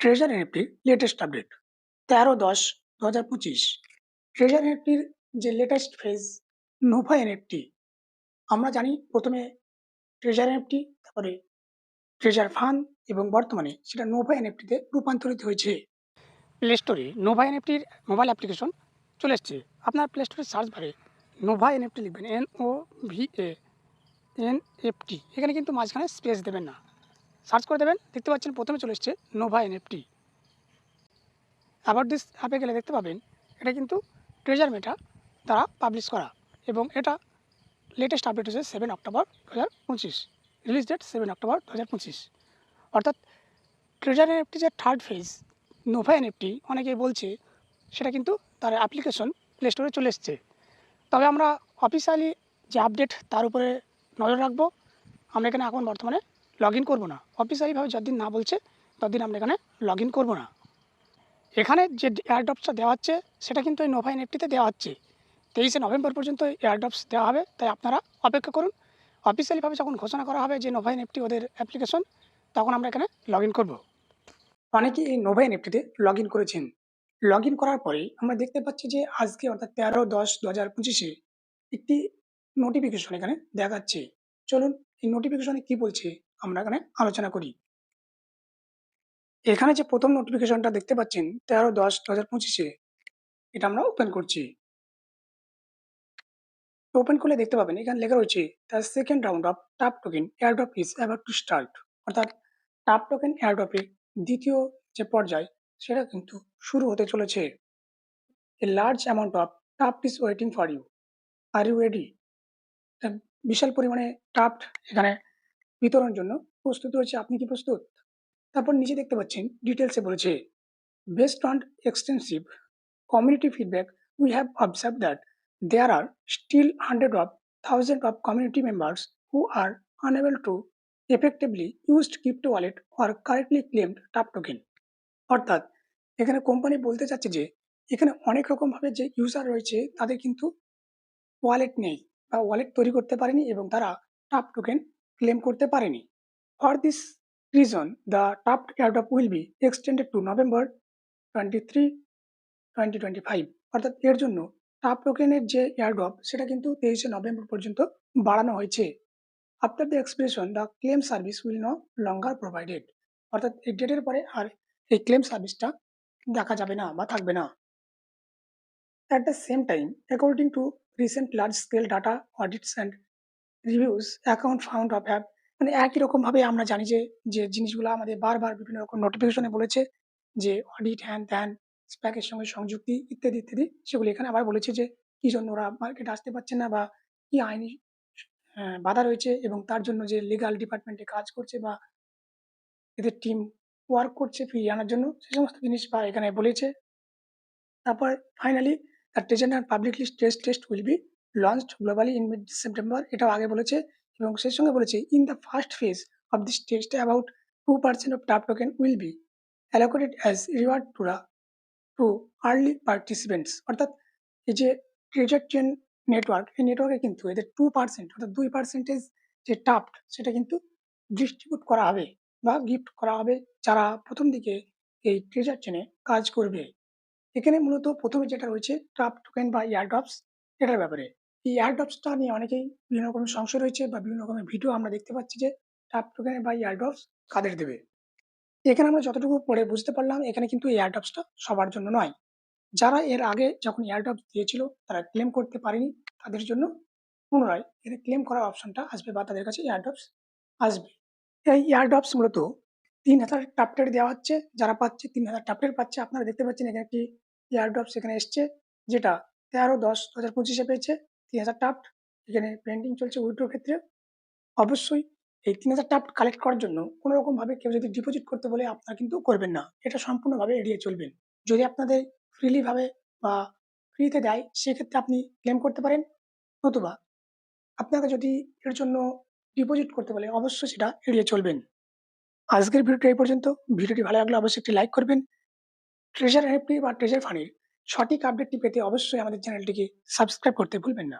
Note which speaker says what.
Speaker 1: Treasure এনএফটির latest update তেরো দশ দু হাজার পঁচিশ। ট্রেজার এনএফটির যে লেটেস্ট ফেজ নোভা এনএফটি আমরা জানি প্রথমে ট্রেজার এনএফটি তারপরে ট্রেজার ফান এবং বর্তমানে সেটা নোভা এনএফটিতে রূপান্তরিত হয়েছে। প্লে স্টোরে নোভা এনএফটির মোবাইল অ্যাপ্লিকেশন চলে এসছে। আপনার প্লে স্টোরে সার্চ বারে নোভা এনএফটি লিখবেন N O V A N F T এখানে কিন্তু মাঝখানে স্পেস দেবেন না। সার্চ করে দেবেন, দেখতে পাচ্ছেন প্রথমে চলে এসছে নোভা এনএফটি আবার দিস অ্যাপে গেলে দেখতে পাবেন, এটা কিন্তু ট্রেজার মেটা দ্বারা পাবলিশ করা এবং এটা লেটেস্ট আপডেট হচ্ছে সেভেন অক্টোবর দু হাজার পঁচিশ রিলিজ ডেট সেভেন অক্টোবর দু হাজার পঁচিশ। অর্থাৎ ট্রেজার এনএফটি যে থার্ড ফেজ নোভা এনএফটি অনেকে বলছে সেটা কিন্তু তার অ্যাপ্লিকেশন প্লে স্টোরে চলে এসছে। তবে আমরা অফিসিয়ালি যে আপডেট তার উপরে নজর রাখব, আমরা এখানে এখন বর্তমানে লগ ইন করব না। অফিসিয়ালিভাবে যতদিন না বলছে, ততদিন আমরা এখানে লগ ইন করব না। এখানে যে এয়ারড্রপসটা দেওয়া হচ্ছে, সেটা কিন্তু এই নোভা এনএফটিতে দেওয়া হচ্ছে। তেইশে নভেম্বর পর্যন্ত এয়ারড্রপস দেওয়া হবে, তাই আপনারা অপেক্ষা করুন। অফিসিয়ালিভাবে যখন ঘোষণা করা হবে যে নোভা এনএফটি ওদের অ্যাপ্লিকেশন তখন আমরা এখানে লগ ইন করব। অনেকে এই নোভা এনএফটিতে লগ ইন করেছেন। লগ ইন করার পরে আমরা দেখতে পাচ্ছি যে আজকে অর্থাৎ তেরো দশ দু হাজার পঁচিশে একটি নোটিফিকেশন এখানে দেখাচ্ছে। চলুন এই নোটিফিকেশনে কি বলছে? আমরা এখানে আলোচনা করি। এখানে যে প্রথম নোটিফিকেশনটা দেখতে পাচ্ছেন, তেরো দশ দু হাজার পঁচিশে, এটা আমরা ওপেন করছি। ওপেন করলে দেখতে পাবেন, এখানে লেখা রয়েছে the second round of tap token airdrop is about to start অর্থাৎ টাপ টোকেন এয়ারড্রপের দ্বিতীয় যে পর্যায়, সেটা কিন্তু শুরু হতে চলেছে। A large amount of tap is waiting for you are you ready বিশাল পরিমাণে টাপ্ট এখানে বিতরণের জন্য প্রস্তুত রয়েছে। আপনি কি প্রস্তুত? তারপর নিচে দেখতে পাচ্ছেন ডিটেলসে বলেছে based on extensive community feedback we have observe that there are still hundred of thousand of community members who are unable to effectively used crypto wallet or correctly claimed tap token অর্থাৎ, এখানে company বলতে চাচ্ছে যে, এখানে অনেক রকমভাবে যে user রয়েছে, তাদের কিন্তু ওয়ালেট নেই বা ওয়ালেট তৈরি করতে পারেনি এবং তারা টাপ টোকেন ক্লেম করতে পারেনি। For this reason the tap airdrop will be extended to November twenty three twenty twenty five অর্থাৎ এর জন্য টাপ টোকেনের যে এয়ারড্রপ সেটা কিন্তু তেইশে নভেম্বর পর্যন্ত বাড়ানো হয়েছে। After the expression the claim service will no longer provided অর্থাৎ এই ডেটের পরে আর এই ক্লেম সার্ভিসটা দেখা যাবে না বা থাকবে না। At the same time according to recent large scale data audits and reviews account found of app মানে একই রকমভাবে আমরা জানি যে যে জিনিসগুলো আমাদের বারবার বিভিন্ন রকম নোটিফিকেশনে বলেছে যে অডিট হ্যান ত্যান স্প্যাকের সঙ্গে সংযুক্তি ইত্যাদি ইত্যাদি সেগুলি এখানে আবার বলেছে যে কী জন্য ওরা মার্কেটে আসতে পারছে না বা কী আইনি আহ, বাধা রয়েছে এবং তার জন্য যে লিগাল ডিপার্টমেন্টে কাজ করছে বা এদের টিম ওয়ার্ক করছে ফিরিয়ে আনার জন্য সে সমস্ত জিনিস বা এখানে বলেছে। তারপর finally the টেজেন are publicly test test will be launched globally in mid September এটাও আগে বলেছে এবং সেই সঙ্গে বলেছে in the first phase of this test about two percent of tap token will be allocated as reward to the to early participants অর্থাৎ এই যে ট্রেজার চেন নেটওয়ার্ক এই নেটওয়ার্কে কিন্তু এদের টু পার্সেন্ট অর্থাৎ দুই পার্সেন্টেজ যে টাপ্ট সেটা কিন্তু ডিস্ট্রিবিউট করা হবে বা গিফট করা হবে যারা প্রথম দিকে এই ট্রেজার চেনে কাজ করবে। এখানে মূলত প্রথমে যেটা রয়েছে টাপ টোকেন বা এয়ারড্রপস এটার ব্যাপারে। এই এয়ারড্রপসটা নিয়ে অনেকেই বিভিন্ন রকমের সংশয় রয়েছে বা বিভিন্ন রকমের ভিডিও আমরা দেখতে পাচ্ছি যে টাপ টোকেন বা এয়ারড্রপস কাদের দেবে। এখানে আমরা যতটুকু পড়ে বুঝতে পারলাম, এখানে কিন্তু এই এয়ারড্রপসটা সবার জন্য নয়। যারা এর আগে যখন এয়ারড্রপ দিয়েছিল, তারা ক্লেম করতে পারেনি, তাদের জন্য পুনরায় এদের ক্লেম করার অপশনটা আসবে বা তাদের কাছে এয়ারড্রপস আসবে। এই এয়ারড্রপস মূলত তিন হাজার টাপটের দেওয়া হচ্ছে, যারা পাচ্ছে তিন হাজার টাপটের পাচ্ছে। আপনারা দেখতে পাচ্ছেন এখানে একটি এয়ারড্রপস এখানে এসছে, যেটা তেরো দশ দু হাজার পঁচিশে পেয়েছে তিন হাজার টাপ্ট এখানে পেন্টিং চলছে উইড্রোর ক্ষেত্রে। অবশ্যই এই তিন হাজার টাপ্ট কালেক্ট করার জন্য কোনো রকমভাবে কেউ যদি ডিপোজিট করতে বলে, আপনারা কিন্তু করবেন না। এটা সম্পূর্ণভাবে এড়িয়ে চলবেন। যদি আপনাদের ফ্রিলিভাবে বা ফ্রিতে দেয়, সেক্ষেত্রে আপনি ক্লেম করতে পারেন। নতুবা আপনাকে যদি এর জন্য ডিপোজিট করতে বলে, অবশ্যই সেটা এড়িয়ে চলবেন। আজকের ভিডিওটা এই পর্যন্ত। ভিডিওটি ভালো লাগলে অবশ্যই একটি লাইক করবেন। ট্রেজার এনএফটি বা ট্রেজার ফান্ডের সঠিক আপডেটটি পেতে অবশ্যই আমাদের চ্যানেলটিকে সাবস্ক্রাইব করতে ভুলবেন না।